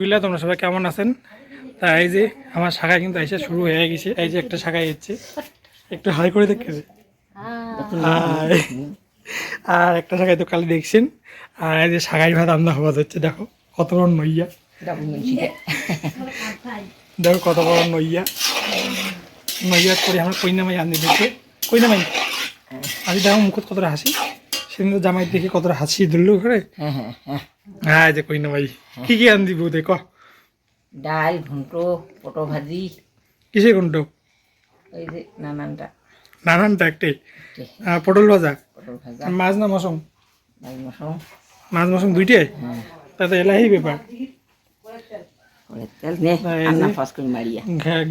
বুঝলে তোমরা সবাই কেমন আছেন? তা এই যে আমার শাখা কিন্তু এসে শুরু হয়ে গেছে। এই যে একটা শাখায় এসছে। একটু হাই করে দেখতেছে হাই। আর একটা শাখায় তো কালি দেখছেন। আর এই যে শাখাই ভাত রান্না হওয়া যাচ্ছে দেখো কত বড় নইয়া। দেখো কত বড় নইয়া। নইয়া করে আমার কইনা মাই আনি দিচ্ছে কইনা মাই আজ দেখো মুখত কতটা হাসি। সেদিন তো জামাই দেখে কতটা হাসি ধরলো ঘরে। হ্যাঁ হ্যাঁ। হ্যাঁ যে কইনা মাই কি কি আন দিব দেখ। ডাল ঘন্টো পটল ভাজি। কিসের কোনটা ওই যে নানানটা। নানানটা একটাই। পটল ভাজা? পটল ভাজা। মাছ না মশম মাছ মশম মাছ মশম দুইটাই? হ্যাঁ। তাতে এলাহি ব্যাপার। নে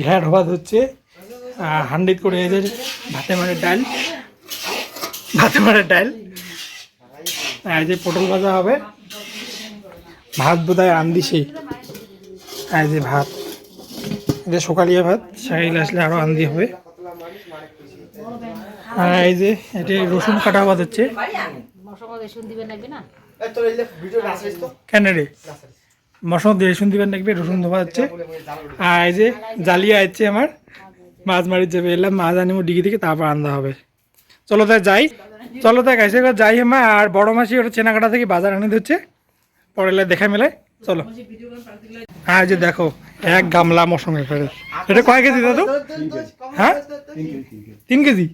ঘ্যাট ভাত হচ্ছে হান্ডিত করে যে ভাতে মারে ডাল। ভাতে মারে ডাল। এই যে পটল ভাজা হবে। ভাত বোধহয় আন দিছে আর এই যে ভাত। যে সকালিয়া ভাত সাইল আসলে আরও আন্দি হবে। আর এই যে এটা রসুন কাটা ভাত হচ্ছে। কেন রে? মশলা দিয়ে রসুন দিবেন দেখবে রসুন ধোয়া যাচ্ছে আর এই যে জালিয়া আছে আমার। মাছ মারির যাবে এলাম মাছ আনিমো ডিগি থেকে তারপর আনতে হবে। চলো তাই যাই। চলো তাই গাইছে এবার যাই আমার আর বড় মাসি ওটা চেনাকাটা থেকে বাজার আনে দিচ্ছে। পরে দেখা মেলে চলো। হ্যাঁ যে দেখো, এক গামলা মশং এখানে এটা কয় কেজি দাদু? হ্যাঁ? তিন কেজি?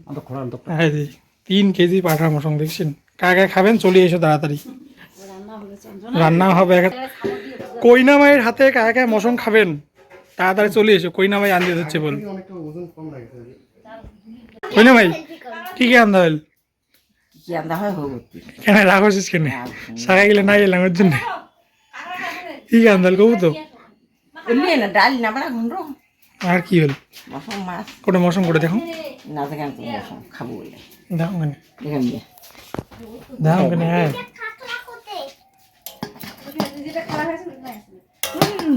হ্যাঁ জি তিন কেজি পাঠা মশং দেখছেন? কাকে খাবেন? চলে এসো তাড়াতাড়ি। রান্না হবে কইনা মায়ের হাতে কাকে মশং খাবেন? তাড়াতাড়ি চলে এসো, কইনা মাই আনতে হচ্ছে বল। কইনা মাই কি কি হল কি আন্দা হয় হোক কেন রাগ হচ্ছিস কেন? সারা গেলে নাই এলাম ওর জন্য। কি কি আনতে হল কবু তো? না ডাল না বড়া ঘন্টো আর কি হল? মশম মাছ। কোটা মশং করে দেখো। না দেখান তো মশম খাব বলে। দেখো কেন দেখান দিয়ে দেখো কেন হ্যাঁ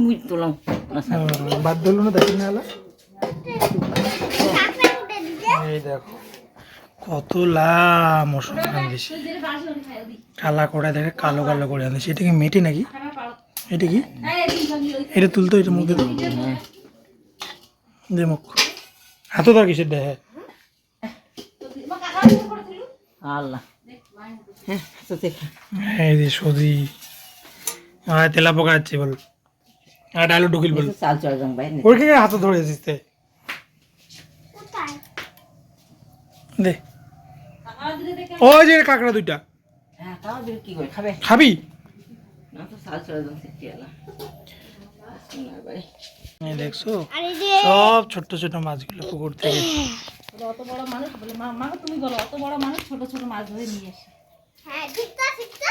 মুই তোলাম। বাদ দিল না দেখি না এলা এই দেখো। কত লা মশন আনতেছি কালা করে দেখে কালো কালো করে আনতেছি এটা কি মেটে নাকি? এটা কি? এটা তুলতো এটা মুখ দিয়ে দে মুখ। হাত ধর কিসের দেহে? আল্লাহ। হ্যাঁ তো এই যে সজি। আর তেলা পোকা যাচ্ছে বল। আর ডালো ঢুকিল বল। চাল চড় যাং ভাই ওর কি হাতে ধরে তে দে। ওই যে কাঁকড়া দুইটা। হ্যাঁ তাও দিলে কি করে খাবে? দেখছ? সব ছোট ছোট মাছগুলো পুকুর থেকে। অত বড় মানুষ বলে মা তুমি বলো অত বড় মানুষ ছোট ছোট মাছ ধরে নিয়ে আসে হ্যাঁ ঠিক তা ঠিক তা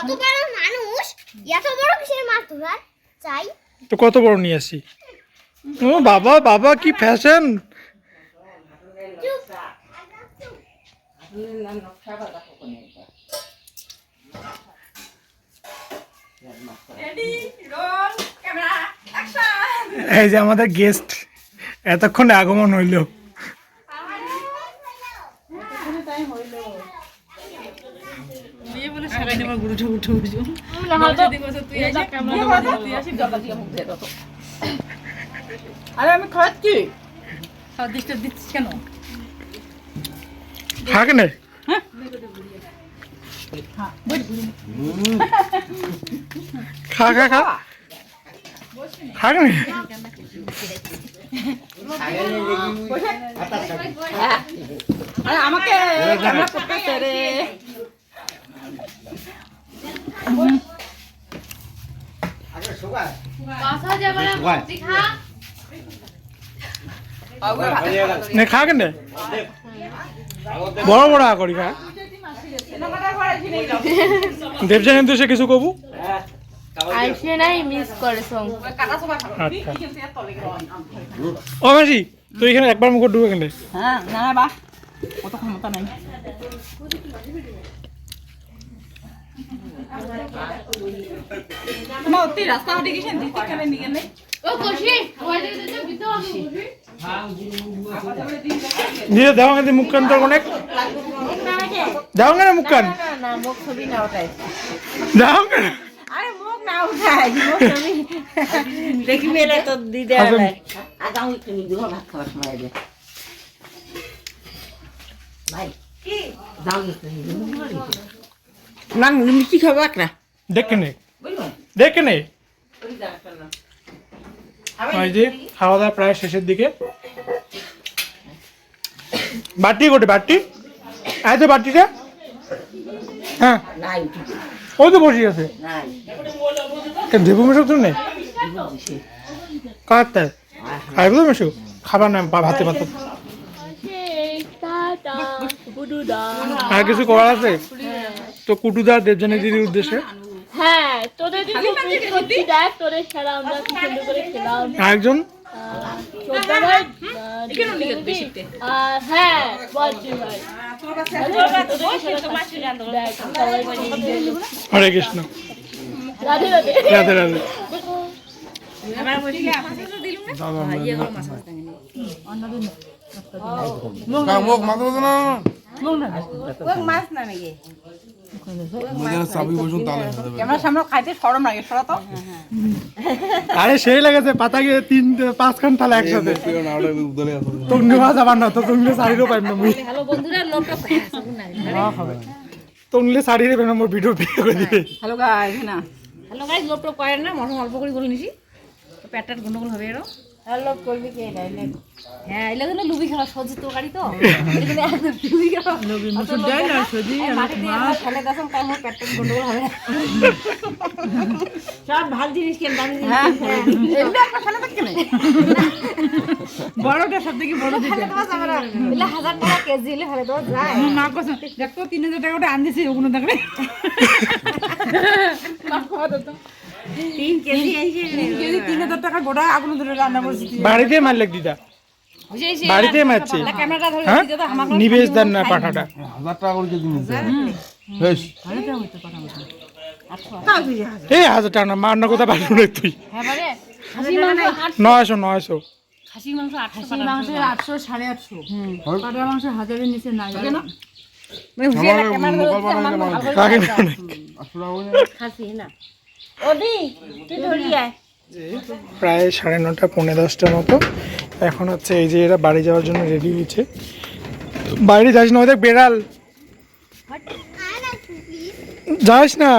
অত বড় মানুষ এত বড় কিসের মাছ ধরার? চাই। তো কত বড় নিয়ে আসি? ও বাবা বাবা কি ফ্যাশন এই যে আমাদের গেস্ট এতক্ষণে আগমন হইল। আরে আমি খাচ্ছি খাওয়া ডিস্টার্ব দিচ্ছিস কেন? খাক নে। খা খা। খা আরে আমাকে ক্যামেরা করতেছে রে। নে খা কেনে? বড় বড় করি খা। দেবজান কিন্তু সে কিছু কবু? আইসে নাই মিস করে সং। আচ্ছা। ও মাসি তুই এখানে একবার মুখ ডুবে কেনে? হ্যাঁ না না বা কত ক্ষমতা নাই। তোমার অতি রাস্তা হাঁটে গেছেন দিতে কেন নিয়ে নেই ও কষি ওই যে ভিতর নিজে দেওয়া গেছে মুখ কান তোর অনেক দেওয়া গেলে মুখ কান না না মুখ ছবি না ওটাই দেওয়া গেলে আরে মুখ নাও খাই মৌসুমি দেখি মেলে তো দিদি হাসান। আর একটু নিয়ে ভাত খাওয়ার সময় দে ভাই যাও একটু নিয়ে না মিষ্টি খাব একটা দেখে নে। দেখে নে ওই যা না। ওই যে খাওয়া দাওয়া প্রায় শেষের দিকে। বাটি গোটে বাটি। আয় তো বাটিটা। হ্যাঁ। ওই তো বসে আছে। দেবো তো নেই? কার তাই? খাইব তো মেশো? খাবার না বা- ভাতে ভাতে আর কিছু করার আছে? তো কুটুদা দেবজানি দিদির উদ্দেশ্যে। হ্যাঁ তোদের দেখ তোদের ছাড়া আমরা কি সুন্দর করে খেলাম। আর হ্যাঁ। হরে কৃষ্ণ। রাধে রাধে। খাইতে সরম লাগে সরা তো আরে সেই লেগেছে পাতা গিয়ে তিন পাঁচখান তাহলে একসাথে। তুমি ভাজ আবার না তো তুমি শাড়িরও পাইম না মুই। হ্যালো বন্ধুরা লোকটা তুমি শাড়িরে পেন মোর ভিডিও পে করে দিবে হ্যালো গাইস না। হ্যালো গাইস লোক টোক করেন না মশলা অল্প করে করে নিছি। তো পেটটা গন্ডগোল হবে এরও। হ্যালো করবি কে হ্যাঁ এগুলো হলো লুবি খেলা সবজি তরকারি তো। এগুলো একদম লুবি খেলা। লুবি মুসুর ডাল আর সবজি আর মাছ ফেলে দাসম কাই মোর পেটটা গন্ডগোল হবে। সব ভালো জিনিস কেন দামি জিনিস হ্যাঁ এগুলো ফেলে না বড়টা সব থেকে বড় এগুলো হাজার টাকা কেজি হলে ফেলে দেওয়া যায়। মা কস দেখো তিন হাজার টাকা ওটা আনতেছি ওগুলো দেখলে। মা খাওয়া তো তিন হাজার টাকা গোটা আগুন ধরে রান্না করছি বাড়িতে মারলে দিদা বাড়িতে মারছে। হ্যাঁ? নিবেশ দেন না পাঠাটা। হাজার টাকা করে বেশ। এই হাজার টাকা না মার না কোথায় পাঠানো রে তুই। হ্যাঁ নয়শো নয়শো। খাসি মাংস আটশো মাংস আটশো সাড়ে আটশো। মাংস হাজারের নিচে নাই। কেন মানে খাসি না। আয় প্রায় সাড়ে নটা পৌনে দশটার মতো। এখন হচ্ছে এই যে এরা বাড়ি যাওয়ার জন্য রেডি হয়েছে। বাইরে যাস না ওই দেখ বেড়াল। যাস না।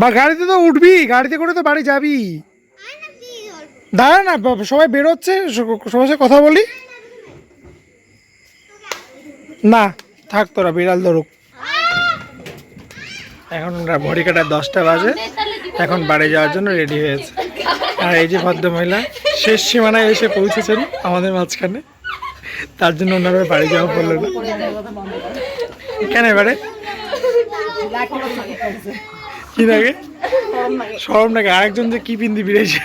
বা গাড়িতে তো উঠবি গাড়িতে করে তো বাড়ি যাবি। দাঁড়া না সবাই বেরোচ্ছে সবার সাথে কথা বলি। না থাক তোরা বিড়াল ধরুক। এখন ঘড়ি কাটা দশটা বাজে। এখন বাড়ি যাওয়ার জন্য রেডি হয়েছে। আর এই যে ভদ্রমহিলা শেষ সীমানায় এসে পৌঁছেছেন আমাদের মাঝখানে। তার জন্য ওনারা বাড়ি যাওয়া বলল না। কেন এবারে? কি লাগে সরম নাকি? আরেকজন যে কি পিন্দি বিড়েছে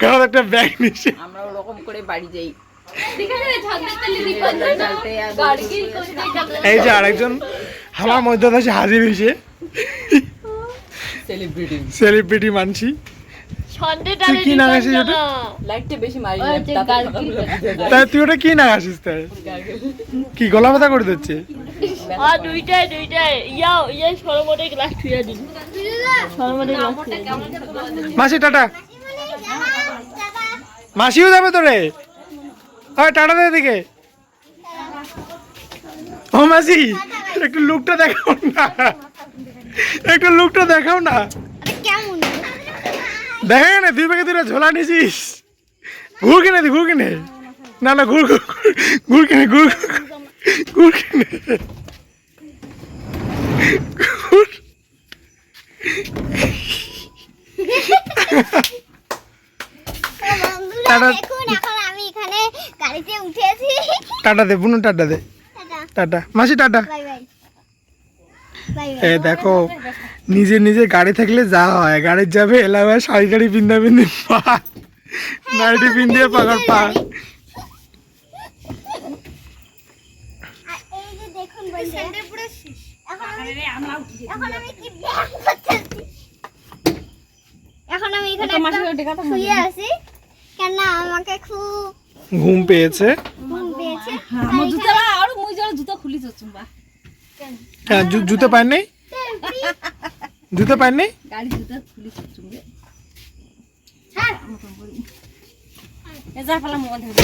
কারণ একটা ব্যাগ নিচ্ছে আমরা ওরকম করে বাড়ি যাই। এই যে আরেকজন আমার মধ্যে হাজির হয়েছে। সেলিব্রিটি সেলিব্রিটি মানছি সন্ধ্যে তুই কি নাগাছিস ওটা? লাইটটা বেশি মারি তাই তুই ওটা কি তাই? কি গলা ব্যথা করে দিচ্ছে? আর দুইটাই দুইটাই ইয়াও ইয়া সরমতে গ্লাস থুইয়া দিন। সরমতে গ্লাস মাসি টাটা। মাসিও যাবে তো রে হয় টাটা দে দিকে ও মাসি একটু লুকটা দেখাও না। একটু লুকটা দেখাও না। কেমন? দেখা না দুই প্যাকে দুটো ঝোলা নিছিস ঘুর কিনে ঘুর কিনে। না না ঘুর ঘুর কিনে ঘুর ঘুর, কিনে। ঘুর। টাটা। দে বুনু টাটা দে। টাটা। মাসি টাটা। এ দেখো নিজে নিজে গাড়ি থাকলে যা হয়। গাড়ির যাবে এলাকা শাড়ি টাড়ি পিন্দা পিন্দি পা নাইটি পিন্দিয়ে পাকার পা এখন আমি এখন আমি কি ব্যাগ করতেছি এখন আমি এখানে শুয়ে আছি। কেন আমাকে খুব ঘুম পেয়েছে। ঘুম পেয়েছে। আমার জুতা আর মুই জুতা খুলি যাচ্ছুম বা হ্যাঁ জুতো পায় নেই? জুতো পাননি গাড়ি জুতো খুলি চুমড়ে এ যা ফেলা মোবাইল ধরে।